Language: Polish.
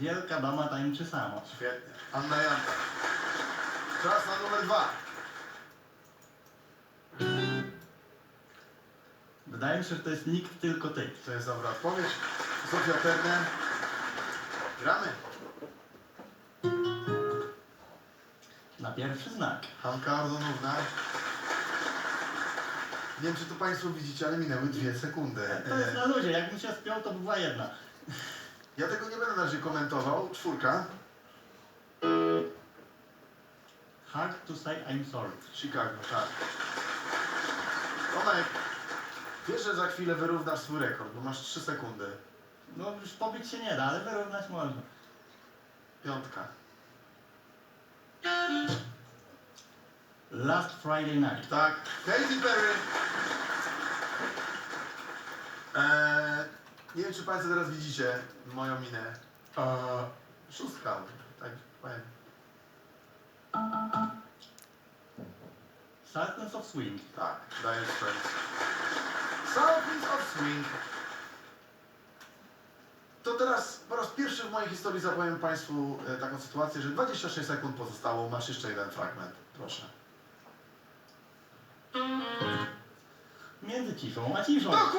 Wielka dama tańczy sama. Świetnie. Anna Janka. Czas na numer dwa. Wydaje mi się, że to jest nikt, tylko ty. To jest dobra odpowiedź. Zofia Turner. Gramy. Na pierwszy znak. Hanka Ordonówna. Nie wiem, czy to Państwo widzicie, ale minęły dwie sekundy. To jest na luzie, jakbym się spiął, to by była jedna. Ja tego nie będę na razie komentował. Czwórka. Hard to say I'm sorry. Chicago, tak. Tomek, wiesz, że za chwilę wyrównasz swój rekord, bo masz 3 sekundy. No już pobić się nie da, ale wyrównać można. Piątka. Last Friday night. Tak, Katy Perry. Nie wiem, czy Państwo teraz widzicie moją minę. Eee, szóstka, tak powiem. Sultans of Swing. Tak, daję strength. Southeast of Swing. To teraz po raz pierwszy w mojej historii zapowiem Państwu e, taką sytuację, że 26 sekund pozostało. Masz jeszcze jeden fragment. Proszę. 我技术。好